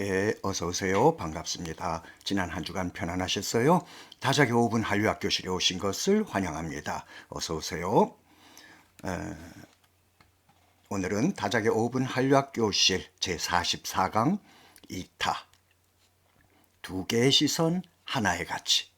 예, 어서 오세요. 반갑습니다. 지난 한 주간 편안하셨어요? 다자기 5분 한류학 교실에 오신 것을 환영합니다. 어서 오세요. 에, 오늘은 다자기 5분 한류학 교실 제44강 2타 두 개의 시선 하나의 가치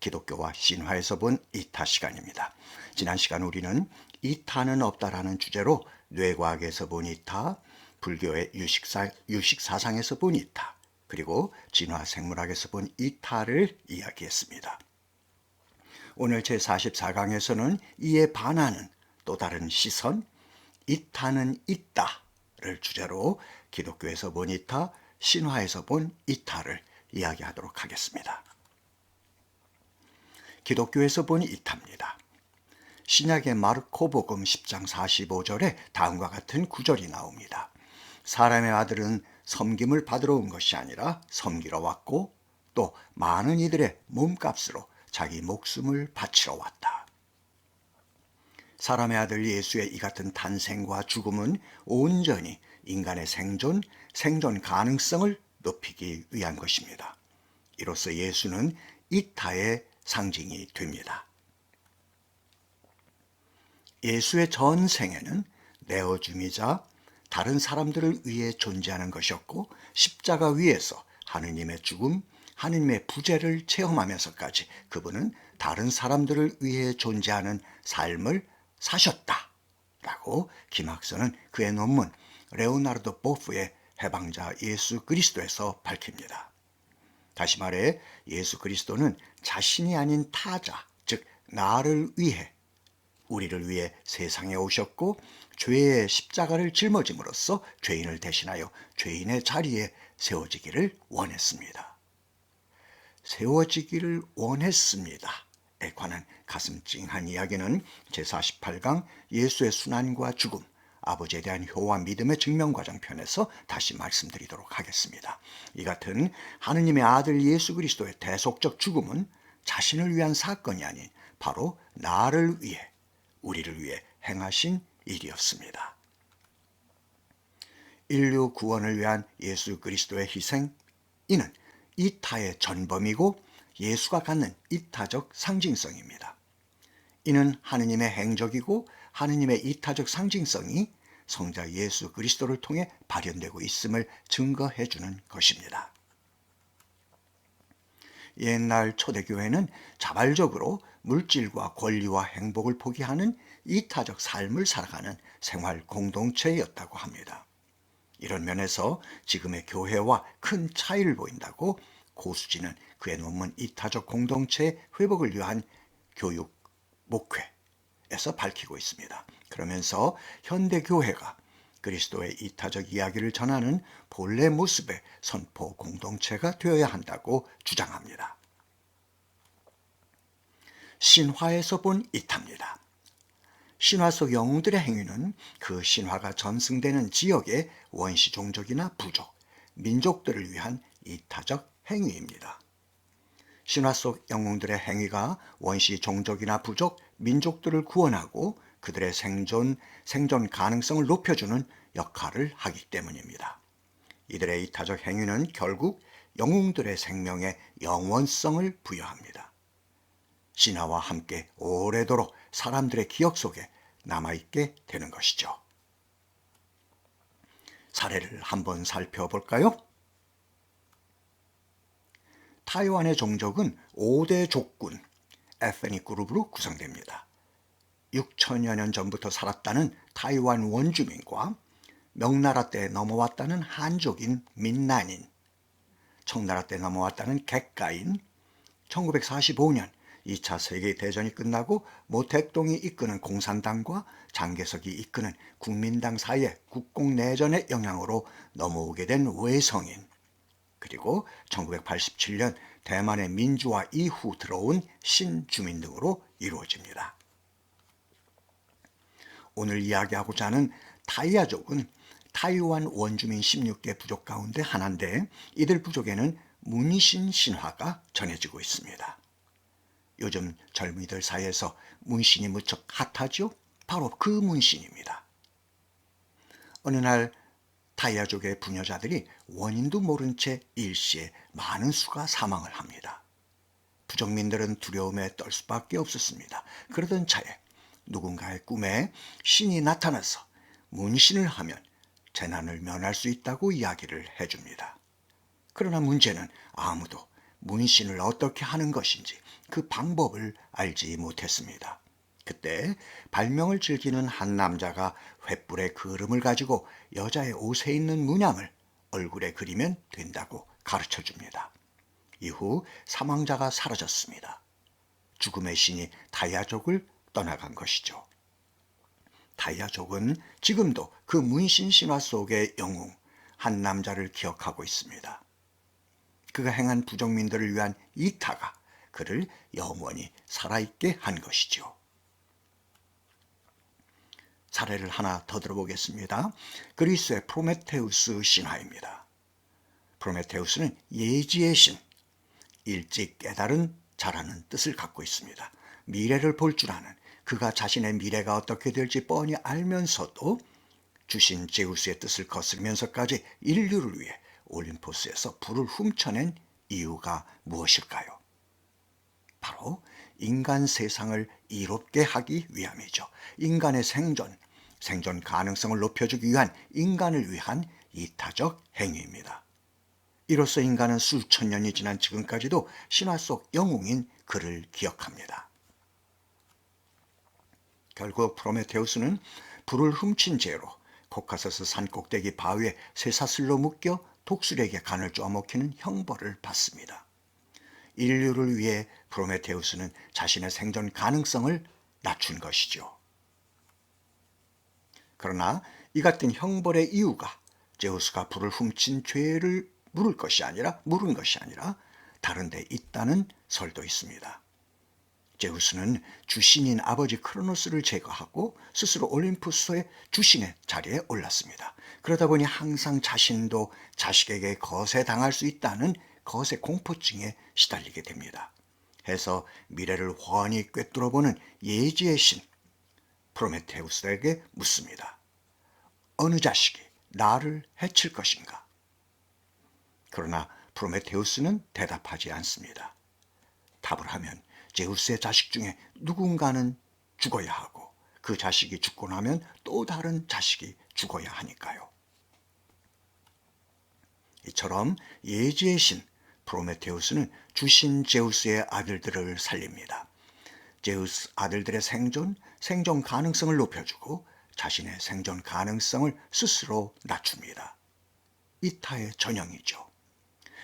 기독교와 신화에서 본 2타 시간입니다. 지난 시간 우리는 2타는 없다라는 주제로 뇌과학에서 본 2타, 불교의 유식사, 유식사상에서 본 이타, 그리고 진화생물학에서 본 이타를 이야기했습니다. 오늘 제44강에서는 이에 반하는 또 다른 시선, 이타는 있다를 주제로 기독교에서 본 이타, 신화에서 본 이타를 이야기하도록 하겠습니다. 기독교에서 본 이타입니다. 신약의 마르코복음 10장 45절에 다음과 같은 구절이 나옵니다. 사람의 아들은 섬김을 받으러 온 것이 아니라 섬기러 왔고 또 많은 이들의 몸값으로 자기 목숨을 바치러 왔다. 사람의 아들 예수의 이 같은 탄생과 죽음은 온전히 인간의 생존, 생존 가능성을 높이기 위한 것입니다. 이로써 예수는 이타의 상징이 됩니다. 예수의 전 생애는 내어줌이자 다른 사람들을 위해 존재하는 것이었고 십자가 위에서 하느님의 죽음, 하느님의 부재를 체험하면서까지 그분은 다른 사람들을 위해 존재하는 삶을 사셨다. 라고 김학선은 그의 논문 레오나르도 보프의 해방자 예수 그리스도에서 밝힙니다. 다시 말해 예수 그리스도는 자신이 아닌 타자, 즉 나를 위해 우리를 위해 세상에 오셨고 죄의 십자가를 짊어짐으로써 죄인을 대신하여 죄인의 자리에 세워지기를 원했습니다. 세워지기를 원했습니다. 에 관한 가슴 찡한 이야기는 제48강 예수의 순환과 죽음, 아버지에 대한 효와 믿음의 증명과정 편에서 다시 말씀드리도록 하겠습니다. 이 같은 하느님의 아들 예수 그리스도의 대속적 죽음은 자신을 위한 사건이 아닌 바로 나를 위해, 우리를 위해 행하신 일이었습니다. 인류 구원을 위한 예수 그리스도의 희생, 이는 이타의 전범이고 예수가 갖는 이타적 상징성입니다. 이는 하느님의 행적이고 하느님의 이타적 상징성이 성자 예수 그리스도를 통해 발현되고 있음을 증거해 주는 것입니다. 옛날 초대교회는 자발적으로 물질과 권리와 행복을 포기하는 이타적 삶을 살아가는 생활 공동체였다고 합니다. 이런 면에서 지금의 교회와 큰 차이를 보인다고 고수진은 그의 논문 이타적 공동체의 회복을 위한 교육 목회에서 밝히고 있습니다. 그러면서 현대 교회가 그리스도의 이타적 이야기를 전하는 본래 모습의 선포 공동체가 되어야 한다고 주장합니다. 신화에서 본 이타입니다. 신화 속 영웅들의 행위는 그 신화가 전승되는 지역의 원시 종족이나 부족, 민족들을 위한 이타적 행위입니다. 신화 속 영웅들의 행위가 원시 종족이나 부족, 민족들을 구원하고 그들의 생존, 생존 가능성을 높여주는 역할을 하기 때문입니다. 이들의 이타적 행위는 결국 영웅들의 생명에 영원성을 부여합니다. 신화와 함께 오래도록 사람들의 기억 속에 남아있게 되는 것이죠. 사례를 한번 살펴볼까요? 타이완의 종족은 5대 족군, 에페닉 그룹으로 구성됩니다. 6천여 년 전부터 살았다는 타이완 원주민과 명나라 때 넘어왔다는 한족인 민난인, 청나라 때 넘어왔다는 객가인, 1945년 2차 세계대전이 끝나고 모택동이 이끄는 공산당과 장개석이 이끄는 국민당 사이의 국공내전의 영향으로 넘어오게 된 외성인 그리고 1987년 대만의 민주화 이후 들어온 신주민 등으로 이루어집니다. 오늘 이야기하고자 하는 타이아족은 타이완 원주민 16개 부족 가운데 하나인데 이들 부족에는 문신 신화가 전해지고 있습니다. 요즘 젊은이들 사이에서 문신이 무척 핫하죠? 바로 그 문신입니다. 어느 날 타이아족의 부녀자들이 원인도 모른 채 일시에 많은 수가 사망을 합니다. 부정민들은 두려움에 떨 수밖에 없었습니다. 그러던 차에 누군가의 꿈에 신이 나타나서 문신을 하면 재난을 면할 수 있다고 이야기를 해줍니다. 그러나 문제는 아무도 문신을 어떻게 하는 것인지 그 방법을 알지 못했습니다. 그때 발명을 즐기는 한 남자가 횃불에 그름을 가지고 여자의 옷에 있는 문양을 얼굴에 그리면 된다고 가르쳐 줍니다. 이후 사망자가 사라졌습니다. 죽음의 신이 다이아족을 떠나간 것이죠. 다이아족은 지금도 그 문신 신화 속의 영웅 한 남자를 기억하고 있습니다. 그가 행한 부정민들을 위한 이타가 그를 영원히 살아있게 한 것이죠. 사례를 하나 더 들어보겠습니다. 그리스의 프로메테우스 신화입니다. 프로메테우스는 예지의 신, 일찍 깨달은 자라는 뜻을 갖고 있습니다. 미래를 볼 줄 아는 그가 자신의 미래가 어떻게 될지 뻔히 알면서도 주신 제우스의 뜻을 거스르면서까지 인류를 위해 올림포스에서 불을 훔쳐낸 이유가 무엇일까요? 바로 인간 세상을 이롭게 하기 위함이죠. 인간의 생존, 생존 가능성을 높여주기 위한 인간을 위한 이타적 행위입니다. 이로써 인간은 수천 년이 지난 지금까지도 신화 속 영웅인 그를 기억합니다. 결국 프로메테우스는 불을 훔친 죄로 코카서스 산 꼭대기 바위에 쇠사슬로 묶여 독수리에게 간을 쪼아먹히는 형벌을 받습니다. 인류를 위해 프로메테우스는 자신의 생존 가능성을 낮춘 것이죠. 그러나 이 같은 형벌의 이유가 제우스가 불을 훔친 죄를 물을 것이 아니라 물은 것이 아니라 다른 데 있다는 설도 있습니다. 제우스는 주신인 아버지 크로노스를 제거하고 스스로 올림푸스의 주신의 자리에 올랐습니다. 그러다 보니 항상 자신도 자식에게 거세 당할 수 있다는 거세 공포증에 시달리게 됩니다. 해서 미래를 훤히 꿰뚫어보는 예지의 신 프로메테우스에게 묻습니다. 어느 자식이 나를 해칠 것인가? 그러나 프로메테우스는 대답하지 않습니다. 답을 하면 제우스의 자식 중에 누군가는 죽어야 하고 그 자식이 죽고 나면 또 다른 자식이 죽어야 하니까요. 이처럼 예지의 신 프로메테우스는 주신 제우스의 아들들을 살립니다. 제우스 아들들의 생존, 생존 가능성을 높여주고 자신의 생존 가능성을 스스로 낮춥니다. 이타의 전형이죠.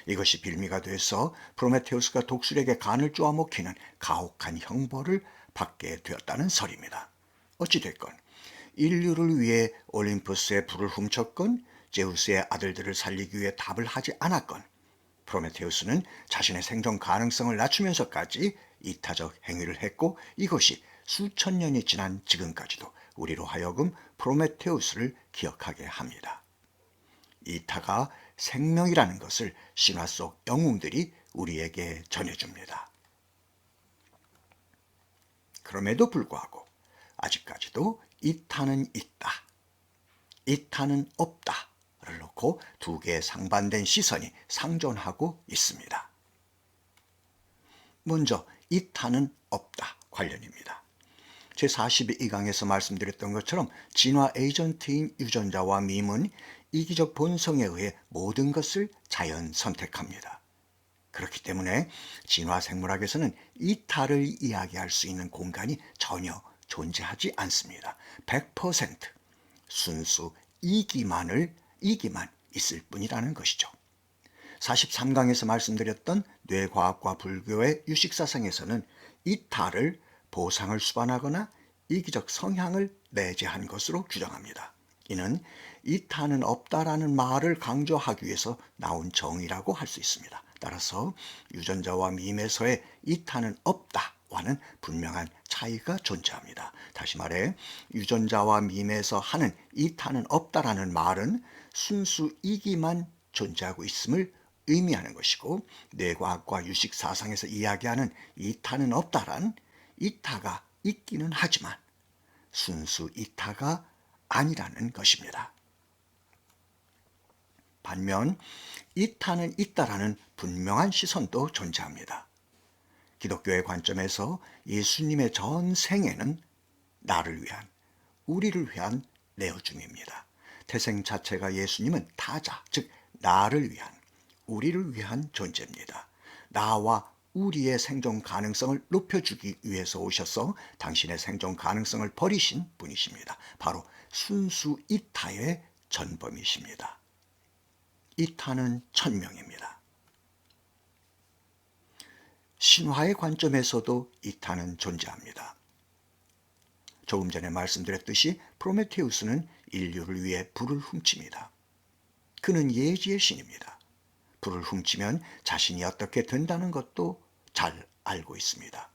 이것이 빌미가 돼서 프로메테우스가 독수리에게 간을 쪼아먹히는 가혹한 형벌을 받게 되었다는 설입니다. 어찌됐건 인류를 위해 올림푸스의 불을 훔쳤건 제우스의 아들들을 살리기 위해 답을 하지 않았건 프로메테우스는 자신의 생존 가능성을 낮추면서까지 이타적 행위를 했고 이것이 수천 년이 지난 지금까지도 우리로 하여금 프로메테우스를 기억하게 합니다. 이타가 생명이라는 것을 신화 속 영웅들이 우리에게 전해줍니다. 그럼에도 불구하고 아직까지도 이타는 있다, 이타는 없다를 놓고 두 개의 상반된 시선이 상존하고 있습니다. 먼저 이타는 없다 관련입니다. 제42강에서 말씀드렸던 것처럼 진화 에이전트인 유전자와 밈은 이기적 본성에 의해 모든 것을 자연 선택합니다. 그렇기 때문에 진화 생물학에서는 이탈을 이야기할 수 있는 공간이 전혀 존재하지 않습니다. 100% 순수 이기만을 이기만 있을 뿐이라는 것이죠. 43강에서 말씀드렸던 뇌과학과 불교의 유식사상에서는 이탈을 보상을 수반하거나 이기적 성향을 내재한 것으로 규정합니다. 이는 이타는 없다라는 말을 강조하기 위해서 나온 정의라고 할 수 있습니다. 따라서 유전자와 밈에서의 이타는 없다와는 분명한 차이가 존재합니다. 다시 말해 유전자와 밈에서 하는 이타는 없다라는 말은 순수 이기만 존재하고 있음을 의미하는 것이고 뇌과학과 유식 사상에서 이야기하는 이타는 없다란 이타가 있기는 하지만 순수 이타가 아니라는 것입니다. 반면 이타는 있다라는 분명한 시선도 존재합니다. 기독교의 관점에서 예수님의 전 생애는 나를 위한, 우리를 위한 내어줌입니다. 태생 자체가 예수님은 타자, 즉 나를 위한, 우리를 위한 존재입니다. 나와 우리의 생존 가능성을 높여주기 위해서 오셔서 당신의 생존 가능성을 버리신 분이십니다. 바로 순수 이타의 전범이십니다. 이타는 천명입니다. 신화의 관점에서도 이타는 존재합니다. 조금 전에 말씀드렸듯이 프로메테우스는 인류를 위해 불을 훔칩니다. 그는 예지의 신입니다. 불을 훔치면 자신이 어떻게 된다는 것도 잘 알고 있습니다.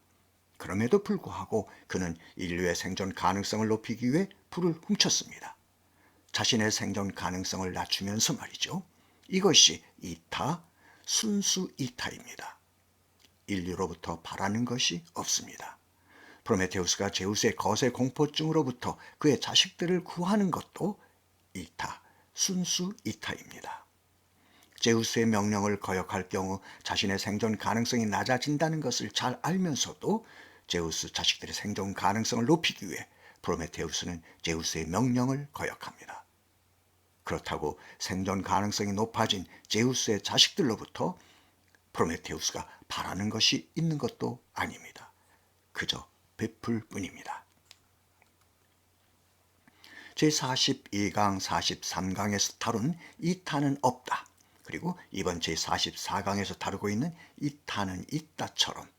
그럼에도 불구하고 그는 인류의 생존 가능성을 높이기 위해 불을 훔쳤습니다. 자신의 생존 가능성을 낮추면서 말이죠. 이것이 이타, 순수 이타입니다. 인류로부터 바라는 것이 없습니다. 프로메테우스가 제우스의 거세 공포증으로부터 그의 자식들을 구하는 것도 이타, 순수 이타입니다. 제우스의 명령을 거역할 경우 자신의 생존 가능성이 낮아진다는 것을 잘 알면서도 제우스 자식들의 생존 가능성을 높이기 위해 프로메테우스는 제우스의 명령을 거역합니다. 그렇다고 생존 가능성이 높아진 제우스의 자식들로부터 프로메테우스가 바라는 것이 있는 것도 아닙니다. 그저 베풀 뿐입니다. 제42강 43강에서 다룬 이타는 없다. 그리고 이번 제44강에서 다루고 있는 이타는 있다처럼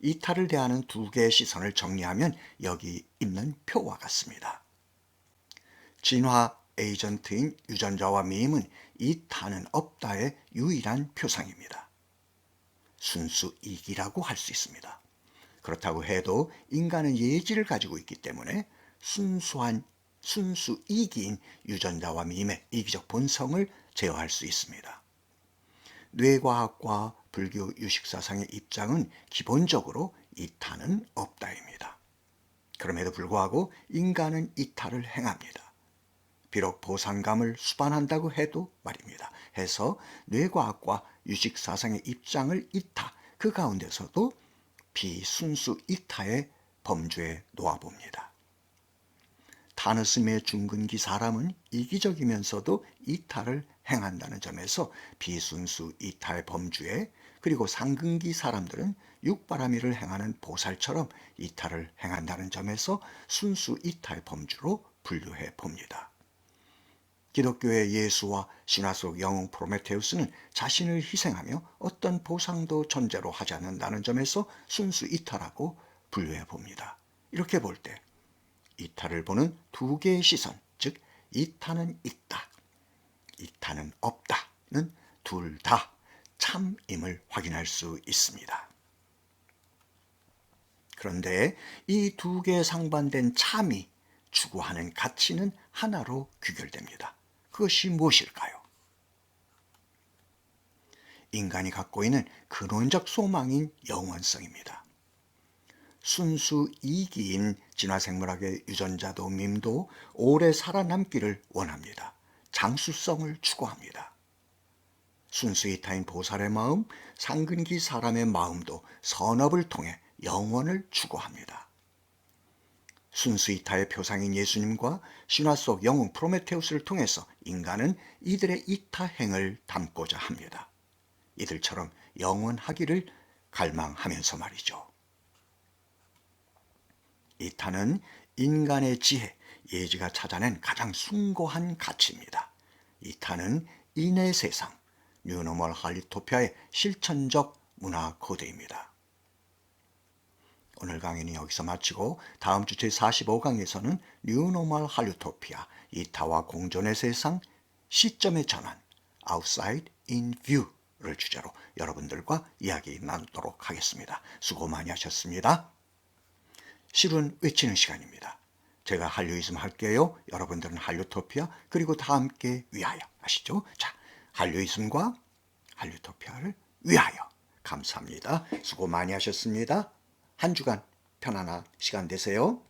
이타를 대하는 두 개의 시선을 정리하면 여기 있는 표와 같습니다. 진화 에이전트인 유전자와 미임은 이타는 없다의 유일한 표상입니다. 순수 이기라고 할 수 있습니다. 그렇다고 해도 인간은 예지를 가지고 있기 때문에 순수한 순수 이기인 유전자와 미임의 이기적 본성을 제어할 수 있습니다. 뇌과학과 불교 유식사상의 입장은 기본적으로 이타는 없다입니다. 그럼에도 불구하고 인간은 이타를 행합니다. 비록 보상감을 수반한다고 해도 말입니다. 해서 뇌과학과 유식사상의 입장을 이타, 그 가운데서도 비순수 이타의 범주에 놓아봅니다. 타느스의 중근기 사람은 이기적이면서도 이타를 행한다는 점에서 비순수 이타의 범주에 그리고 상근기 사람들은 육바라미를 행하는 보살처럼 이타를 행한다는 점에서 순수 이타의 범주로 분류해 봅니다. 기독교의 예수와 신화 속 영웅 프로메테우스는 자신을 희생하며 어떤 보상도 전제로 하지 않는다는 점에서 순수 이타라고 분류해 봅니다. 이렇게 볼 때 이타를 보는 두 개의 시선, 즉 이타는 있다, 이타는 없다는 둘 다 참임을 확인할 수 있습니다. 그런데 이 두 개의 상반된 참이 추구하는 가치는 하나로 귀결됩니다. 그것이 무엇일까요? 인간이 갖고 있는 근원적 소망인 영원성입니다. 순수 이기인 진화생물학의 유전자도 밈도 오래 살아남기를 원합니다. 장수성을 추구합니다. 순수이타인 보살의 마음, 상근기 사람의 마음도 선업을 통해 영원을 추구합니다. 순수이타의 표상인 예수님과 신화 속 영웅 프로메테우스를 통해서 인간은 이들의 이타행을 담고자 합니다. 이들처럼 영원하기를 갈망하면서 말이죠. 이타는 인간의 지혜, 예지가 찾아낸 가장 숭고한 가치입니다. 이타는 인의 세상, 뉴노멀 할리토피아의 실천적 문화 코드입니다. 오늘 강의는 여기서 마치고 다음 주 제45강에서는 뉴노멀 할리토피아, 이타와 공존의 세상, 시점의 전환, outside in view를 주제로 여러분들과 이야기 나누도록 하겠습니다. 수고 많이 하셨습니다. 실은 외치는 시간입니다. 제가 한류이즘 할게요. 여러분들은 한류토피아 그리고 다 함께 위하여 아시죠? 자, 한류이즘과 한류토피아를 위하여 감사합니다. 수고 많이 하셨습니다. 한 주간 편안한 시간 되세요.